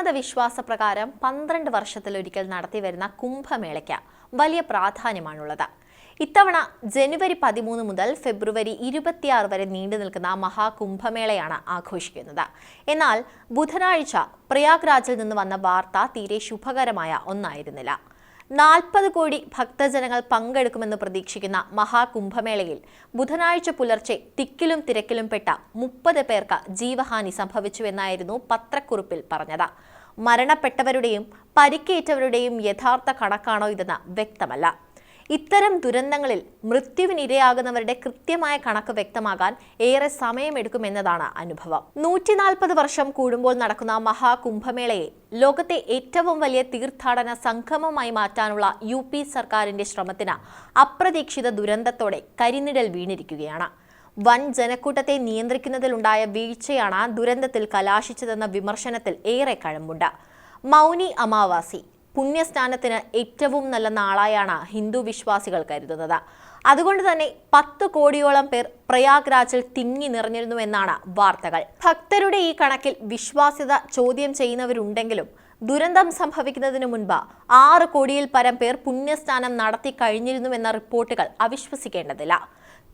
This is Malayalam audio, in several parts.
ഹിന്ദുമത വിശ്വാസ പ്രകാരം പന്ത്രണ്ട് വർഷത്തിലൊരിക്കൽ നടത്തിവരുന്ന കുംഭമേളയ്ക്ക് വലിയ പ്രാധാന്യമാണുള്ളത്. ഇത്തവണ ജനുവരി പതിമൂന്ന് മുതൽ ഫെബ്രുവരി ഇരുപത്തിയാറ് വരെ നീണ്ടു നിൽക്കുന്ന മഹാകുംഭമേളയാണ് ആഘോഷിക്കുന്നത്. എന്നാൽ ബുധനാഴ്ച പ്രയാഗ്രാജിൽ നിന്ന് വന്ന വാർത്ത തീരെ ശുഭകരമായ ഒന്നായിരുന്നില്ല. നാൽപ്പത് കോടി ഭക്തജനങ്ങൾ പങ്കെടുക്കുമെന്ന് പ്രതീക്ഷിക്കുന്ന മഹാകുംഭമേളയിൽ ബുധനാഴ്ച പുലർച്ചെ തിക്കിലും തിരക്കിലും പെട്ട മുപ്പത് പേർക്ക് ജീവഹാനി സംഭവിച്ചുവെന്നായിരുന്നു പത്രക്കുറിപ്പിൽ പറഞ്ഞത്. മരണപ്പെട്ടവരുടെയും പരിക്കേറ്റവരുടെയും യഥാർത്ഥ കണക്കാണോ ഇതെന്ന് വ്യക്തമല്ല. ഇത്തരം ദുരന്തങ്ങളിൽ മൃത്യുവിനിരയാകുന്നവരുടെ കൃത്യമായ കണക്ക് വ്യക്തമാകാൻ ഏറെ സമയമെടുക്കുമെന്നതാണ് അനുഭവം. നൂറ്റി നാൽപ്പത് വർഷം കൂടുമ്പോൾ നടക്കുന്ന മഹാകുംഭമേളയെ ലോകത്തെ ഏറ്റവും വലിയ തീർത്ഥാടന സംഗമമായി മാറ്റാനുള്ള യു പി സർക്കാരിന്റെ ശ്രമത്തിന് അപ്രതീക്ഷിത ദുരന്തത്തോടെ കരിനിഴൽ വീണിരിക്കുകയാണ്. വൻ ജനക്കൂട്ടത്തെ നിയന്ത്രിക്കുന്നതിലുണ്ടായ വീഴ്ചയാണ് ദുരന്തത്തിൽ കലാശിച്ചതെന്ന വിമർശനത്തിൽ ഏറെ കഴമ്പുണ്ട്. മൗനി അമാവാസി പുണ്യസ്നാനത്തിന് ഏറ്റവും നല്ല നാളായാണ് ഹിന്ദു വിശ്വാസികൾ കരുതുന്നത്. അതുകൊണ്ട് തന്നെ പത്ത് കോടിയോളം പേർ പ്രയാഗ് രാജിൽ തിങ്ങി നിറഞ്ഞിരുന്നു എന്നാണ് വാർത്തകൾ. ഭക്തരുടെ ഈ കണക്കിൽ വിശ്വാസ്യത ചോദ്യം ചെയ്യുന്നവരുണ്ടെങ്കിലും ദുരന്തം സംഭവിക്കുന്നതിന് മുൻപ് ആറ് കോടിയിൽ പരം പേർ പുണ്യസ്നാനം നടത്തി കഴിഞ്ഞിരുന്നുവെന്ന റിപ്പോർട്ടുകൾ അവിശ്വസിക്കേണ്ടതില്ല.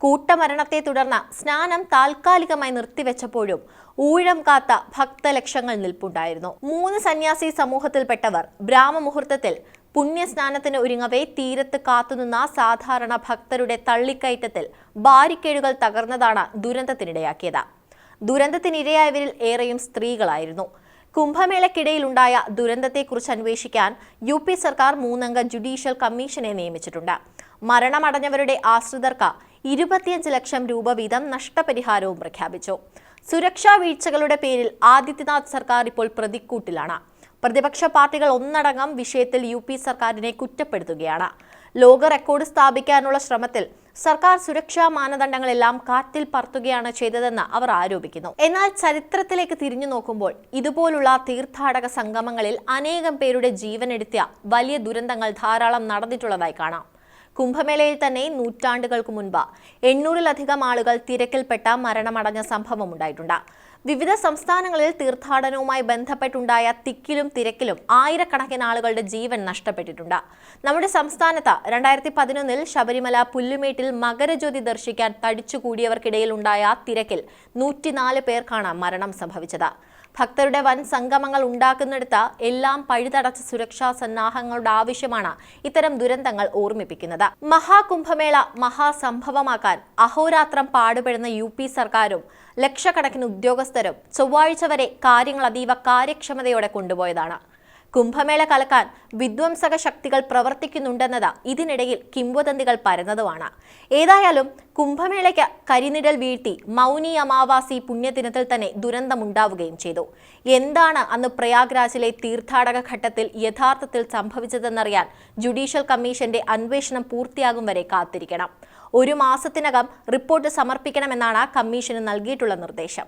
കൂട്ടമരണത്തെ തുടർന്ന് സ്നാനം താൽക്കാലികമായി നിർത്തിവെച്ചപ്പോഴും ഊഴം കാത്ത ഭക്തലക്ഷങ്ങൾ നിൽപ്പുണ്ടായിരുന്നു. മൂന്ന് സന്യാസി സമൂഹത്തിൽപ്പെട്ടവർ ബ്രാഹ്മമുഹൂർത്തത്തിൽ പുണ്യസ്നാനത്തിന് ഒരുങ്ങവേ തീരത്ത് കാത്തുനിന്ന സാധാരണ ഭക്തരുടെ തള്ളിക്കയറ്റത്തിൽ ബാരിക്കേഡുകൾ തകർന്നതാണ് ദുരന്തത്തിനിടയാക്കിയത്. ദുരന്തത്തിനിരയായവരിൽ ഏറെയും സ്ത്രീകളായിരുന്നു. കുംഭമേളയ്ക്കിടയിലുണ്ടായ ദുരന്തത്തെക്കുറിച്ച് അന്വേഷിക്കാൻ യു പി സർക്കാർ മൂന്നംഗ ജുഡീഷ്യൽ കമ്മീഷനെ നിയമിച്ചിട്ടുണ്ട്. മരണമടഞ്ഞവരുടെ ആശ്രിതർക്ക് ഇരുപത്തിയഞ്ച് ലക്ഷം രൂപ വീതം നഷ്ടപരിഹാരവും പ്രഖ്യാപിച്ചു. സുരക്ഷാ വീഴ്ചകളുടെ പേരിൽ ആദിത്യനാഥ് സർക്കാർ ഇപ്പോൾ പ്രതിക്കൂട്ടിലാണ്. പ്രതിപക്ഷ പാർട്ടികൾ ഒന്നടങ്കം വിഷയത്തിൽ യു പി സർക്കാരിനെ കുറ്റപ്പെടുത്തുകയാണ്. ലോക റെക്കോർഡ് സ്ഥാപിക്കാനുള്ള ശ്രമത്തിൽ സർക്കാർ സുരക്ഷാ മാനദണ്ഡങ്ങളെല്ലാം കാറ്റിൽ പറത്തുകയാണ് ചെയ്തതെന്ന് അവർ ആരോപിക്കുന്നു. എന്നാൽ ചരിത്രത്തിലേക്ക് തിരിഞ്ഞു നോക്കുമ്പോൾ ഇതുപോലുള്ള തീർത്ഥാടക സംഗമങ്ങളിൽ അനേകം പേരുടെ ജീവനെടുത്തിയ വലിയ ദുരന്തങ്ങൾ ധാരാളം നടന്നിട്ടുള്ളതായി കാണാം. കുംഭമേളയിൽ തന്നെ നൂറ്റാണ്ടുകൾക്ക് മുൻപ് എണ്ണൂറിലധികം ആളുകൾ തിരക്കിൽപ്പെട്ട മരണമടഞ്ഞ സംഭവം ഉണ്ടായിട്ടുണ്ട്. വിവിധ സംസ്ഥാനങ്ങളിൽ തീർത്ഥാടനവുമായി ബന്ധപ്പെട്ടുണ്ടായ തിക്കിലും തിരക്കിലും ആയിരക്കണക്കിന് ആളുകളുടെ ജീവൻ നഷ്ടപ്പെട്ടിട്ടുണ്ട്. നമ്മുടെ സംസ്ഥാനത്ത് രണ്ടായിരത്തി പതിനൊന്നിൽ ശബരിമല പുല്ലുമേട്ടിൽ മകരജ്യോതി ദർശിക്കാൻ തടിച്ചുകൂടിയവർക്കിടയിൽ ഉണ്ടായ തിരക്കിൽ നൂറ്റിനാല് പേർക്കാണ് മരണം സംഭവിച്ചത്. ഭക്തരുടെ വൻ സംഗമങ്ങൾ ഉണ്ടാക്കുന്നിടത്ത് എല്ലാം പഴുതടച്ച സുരക്ഷാ സന്നാഹങ്ങളുടെ ആവശ്യമാണ് ഇത്തരം ദുരന്തങ്ങൾ ഓർമ്മിപ്പിക്കുന്നത്. മഹാകുംഭമേള മഹാസംഭവമാക്കാൻ അഹോരാത്രം പാടുപെടുന്ന യു പി സർക്കാരും ലക്ഷക്കണക്കിന് ഉദ്യോഗസ്ഥരും ചൊവ്വാഴ്ച വരെ കാര്യങ്ങൾ അതീവ കാര്യക്ഷമതയോടെ കൊണ്ടുപോയതാണ്. കുംഭമേള കലക്കാൻ വിധ്വംസക ശക്തികൾ പ്രവർത്തിക്കുന്നുണ്ടെന്നത് ഇതിനിടയിൽ കിംവദന്തികൾ പരന്നതുമാണ്. ഏതായാലും കുംഭമേളയ്ക്ക് കരിനിഴൽ വീഴ്ത്തി മൗനി അമാവാസി പുണ്യദിനത്തിൽ തന്നെ ദുരന്തമുണ്ടാവുകയും ചെയ്തു. എന്താണ് അന്ന് പ്രയാഗ്രാജിലെ തീർത്ഥാടക ഘട്ടത്തിൽ യഥാർത്ഥത്തിൽ സംഭവിച്ചതെന്നറിയാൻ ജുഡീഷ്യൽ കമ്മീഷന്റെ അന്വേഷണം പൂർത്തിയാകും വരെ കാത്തിരിക്കണം. ഒരു മാസത്തിനകം റിപ്പോർട്ട് സമർപ്പിക്കണമെന്നാണ് കമ്മീഷന് നൽകിയിട്ടുള്ള നിർദ്ദേശം.